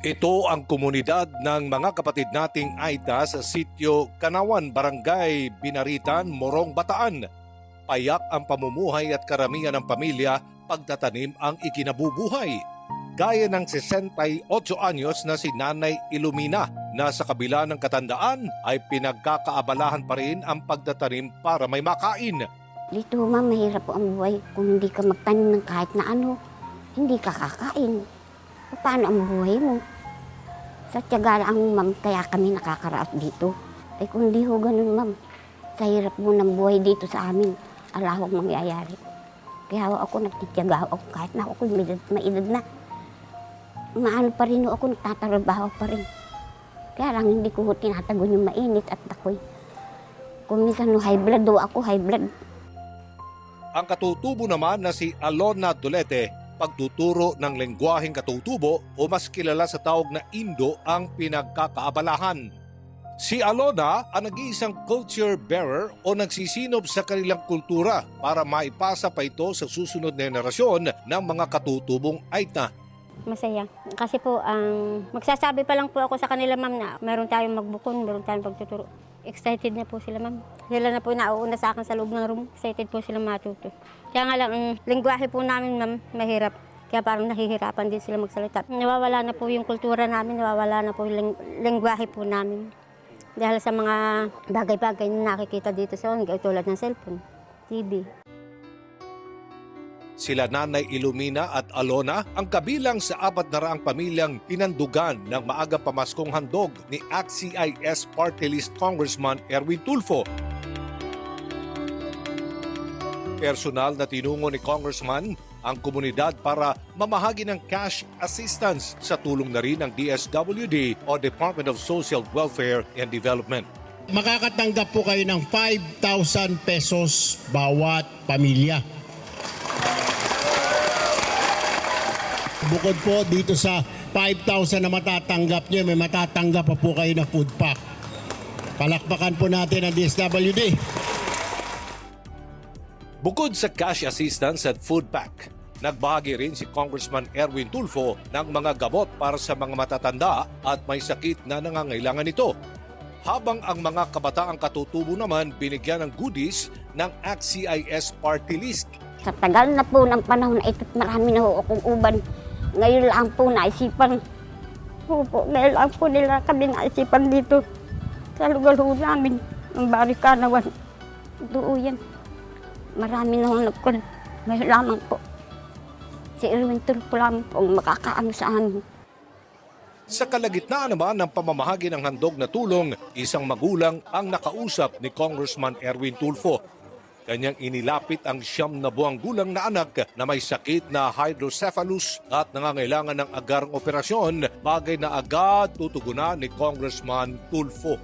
Ito ang komunidad ng mga kapatid nating Aita sa sitio Kanawan, Barangay Binaritan, Morong, Bataan. Payak ang pamumuhay at karamihan ng pamilya pagtatanim ang ikinabubuhay. Gaya ng 68 anyos na si Nanay Ilumina na sa kabila ng katandaan ay pinagkakaabalahan pa rin ang pagtatanim para may makain. Dito, ma'am, mahirap po ang buhay. Kung hindi ka magtanim ng kahit na ano, hindi ka kakain. Paano ang buhay mo? Sa tiyaga lang, ma'am, kaya kami nakakaraos dito. Eh kung di ho ganun, ma'am, sa hirap mo ng buhay dito sa amin, alahong mangyayari. Kaya ako nagtitiyaga ako kahit na ako may edad, na. Maano pa rin ako, nagtatrabaho pa rin. Kaya lang hindi ko tinatagon yung mainit at ako'y. Kung minsan high blood ho ako, high blood. Ang katutubo naman na si Alona Dolete, pagtuturo ng lengguaheng katutubo o mas kilala sa tawag na Indo ang pinagkakaabalahan. Si Alona ang nag-iisang culture bearer o nagsisinob sa kanilang kultura para maipasa pa ito sa susunod na henerasyon ng mga katutubong Aita. Masaya. Kasi po, ang magsasabi pa lang po ako sa kanila, ma'am, na meron tayong magbukon, meron tayong pagtuturo. Excited na po sila, ma'am. Sila na po nauuna sa akin sa loob ng room. Excited po sila matuto. Kaya nga lang, ang lingwahe po namin, ma'am, mahirap. Kaya parang nahihirapan din sila magsalita. Nawawala na po yung kultura namin, nawawala na po yung ling- lingwahe po namin. Dahil sa mga bagay-bagay na nakikita dito sa on, tulad ng cellphone, TV. Sila Nanay Ilumina at Alona ang kabilang sa apat na raang pamilyang inandugan ng maagang pamaskong handog ni ACT-CIS Party List Congressman Erwin Tulfo. Personal na tinungo ni Congressman ang komunidad para mamahagi ng cash assistance sa tulong na rin ng DSWD o Department of Social Welfare and Development. makakatanggap po kayo ng 5,000 pesos bawat pamilya. Bukod po dito sa 5,000 na matatanggap nyo, may matatanggap pa po kayo na food pack. Palakpakan po natin ang DSWD. Bukod sa cash assistance at food pack, nagbahagi rin si Congressman Erwin Tulfo ng mga gamot para sa mga matatanda at may sakit na nangangailangan nito. Habang ang mga kabataang katutubo naman binigyan ng goodies ng ACT-CIS party list. Sa tagal na po ng panahon na ito't marami na ho akong uban. Ngayon lang po naisipan. Opo, ngayon lang po nila kami naisipan dito. Sa lugar ho namin, ang Barikanawan. Doon yan. Marami na ho nagkul. Ngayon lamang po. Si Erwin Tulfo lamang po ang makakaano sa amin. Sa kalagitnaan naman ng pamamahagi ng handog na tulong, isang magulang ang nakausap ni Congressman Erwin Tulfo. Kanyang inilapit ang siyam na buwang gulang na anak na may sakit na hydrocephalus at nangangailangan ng agarang operasyon, bagay na agad tutugunan ni Congressman Tulfo.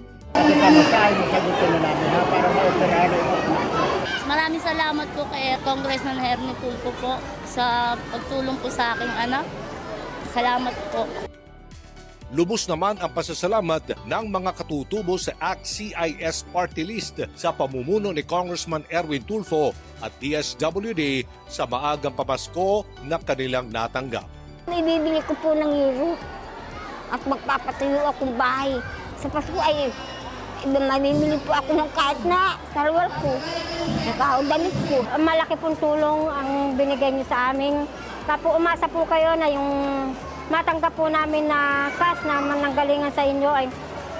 Maraming salamat po kay Congressman Hernie Tulfo po sa pagtulong po sa aking anak. Salamat po. Lubos naman ang pasasalamat ng mga katutubo sa ACT-CIS party list sa pamumuno ni Congressman Erwin Tulfo at DSWD sa maagang pamasko na kanilang natanggap. Ibibili ko po ng euro at magpapatayo akong bahay. Sa Pasko ay iba mamimili po ako ng kahit na sarwal ko. Saka damit ko. Malaki pong tulong ang binigay niyo sa amin. Tapo umasa po kayo na yung matanggap po namin na cash na mananggalingan sa inyo ay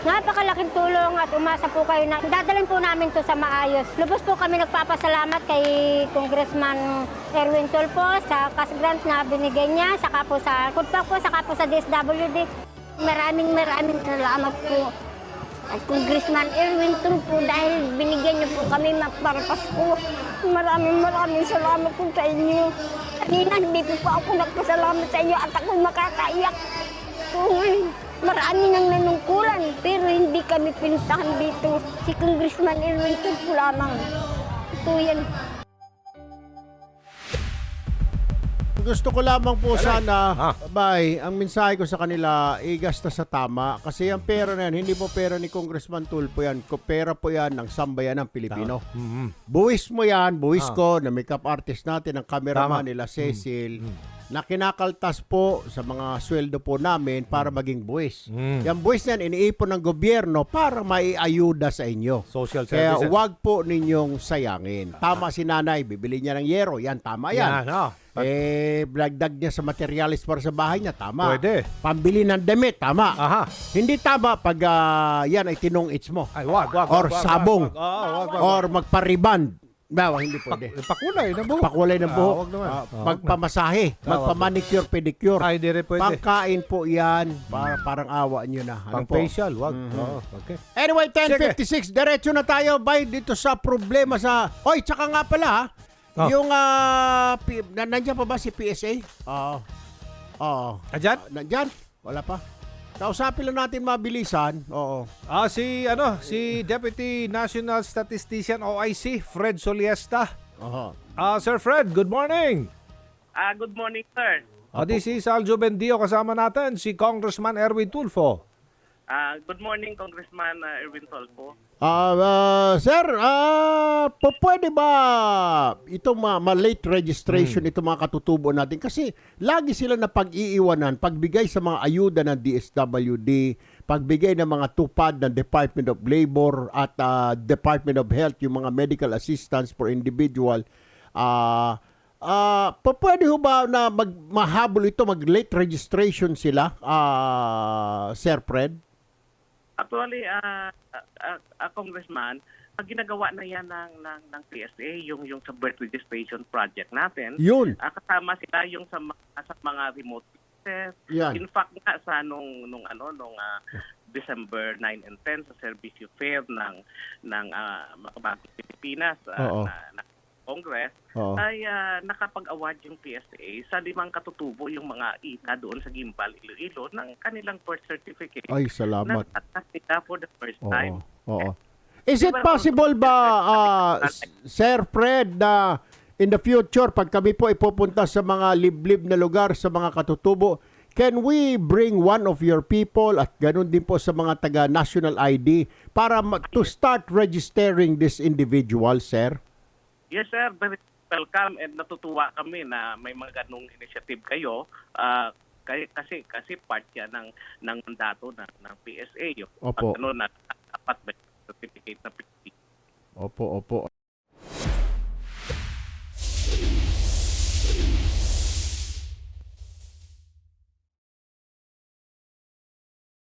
napakalaking tulong at umasa po kayo na dadalhin po namin to sa maayos. Lubos po kami nagpapasalamat kay Congressman Erwin Tulfo sa cash grant na binigay niya, saka po sa Kudpak po, saka po sa DSWD. Maraming maraming salamat po. At Congressman Erwin Tulfo dahil binigyan niyo po kami para Pasko. Maraming maraming salamat po sa inyo. Kanina hindi po po ako nagpasalamat sa inyo at ako makakaiyak. Ngayon, marami nang nanungkulan pero hindi kami pinuntahan dito. Si Congressman Erwin Tulfo lamang. Ito yan. Gusto ko lamang po sana, Ha? bay, ang mensahe ko sa kanila, igasta sa tama. Kasi ang pera na yan, hindi po pera ni Congressman Tulfo yan. Ko- Pera po yan ng sambayan ng Pilipino. Buwis mo yan, buwis Ah. ko, na makeup artist natin, ang cameraman Tama. nila Cecil. na kinakaltas po sa mga sweldo po namin para maging buwis. Mm. Yung buwis na yan, iniipon ng gobyerno para maiayuda sa inyo. Social Kaya services. wag po ninyong sayangin. Tama si nanay, bibili niya ng yero. Yan, tama yan. Yan, oh. Eh, blagdag niya sa materialis para sa bahay niya. Tama. Pwede. Pambili ng damit. Tama. Aha. Hindi tama pag ah, yan ay tinong-its mo. Ay, wag, wag. Or wag, wag, sabong. wag, wag. Oo, wag, wag, Or magpariband. Bawa, hindi pwede. Pakulay na buhok. Pakulay ng Ah, buhok. wag naman. Ah, Ah, magpamasahe. Ah, Magpamanicure, pedicure. Ay, di rin pwede. Pangkain po yan. Para, parang awa nyo na. Ano Pang po? facial, wag. Mhm. Oo, okay. Anyway, 10.56, diretso na tayo bay dito sa problema sa... Oy, tsaka nga pala ha, Oh. yung... ah, P- na, nandiyan pa ba si PSA? Oo. Oo. Ajan? Ah, nandyan? Wala pa. Kausapin lang natin mabilisan. Oo. Ah, si, ano, si Deputy National Statistician OIC, Fred Soliesta. Oho. Ah, Sir Fred, good morning. Ah, good morning, sir. Ah, this is Aljo Bendio, kasama natin si Congressman Erwin Tulfo. Ah, good morning, Congressman ah, Erwin Tolpo. Ah, ah, sir, ah, po, pwede ba itong ma, ma- late registration itong mga katutubo natin kasi lagi sila na pag-iiwanan, pagbigay sa mga ayuda ng DSWD, pagbigay ng mga tupad ng Department of Labor at ah, Department of Health, yung mga medical assistance for individual. Ah, ah, po, pwede ho ba na mag, mahabol ito, mag late registration sila, ah, Sir Fred? Actually, ah, ah, ah, ah, Congressman, ang ginagawa na yan ng, ng, ng PSA, yung, yung sa birth registration project natin, Yun. ah, kasama sila yung sa, mga- sa mga remote places. Yan. In fact, nga, sa nung, nung, ano, nung ah, December 9 and 10 sa Servicio Fair ng, ng uh, Makabagong Pilipinas ah, Oo. na, na Congress, Oo. ay ah, nakapag-award yung PSA sa limang katutubo yung mga ina doon sa Gimbal, Iloilo ng kanilang birth certificate Ay, salamat. na nila for the first Oo. time. Oo. Is it possible ba, ah, S- Sir Fred, na in the future, pag kami po ipupunta sa mga liblib na lugar, sa mga katutubo, can we bring one of your people at ganun din po sa mga taga national ID para ma- to start registering this individual, sir? Yes, sir. Very welcome and natutuwa kami na may mga ganong initiative kayo. Ah, kay- kasi kasi part yan ng ng mandato ng ng PSA yung Opo. pag ano na dapat may certificate na PSA. Opo, opo.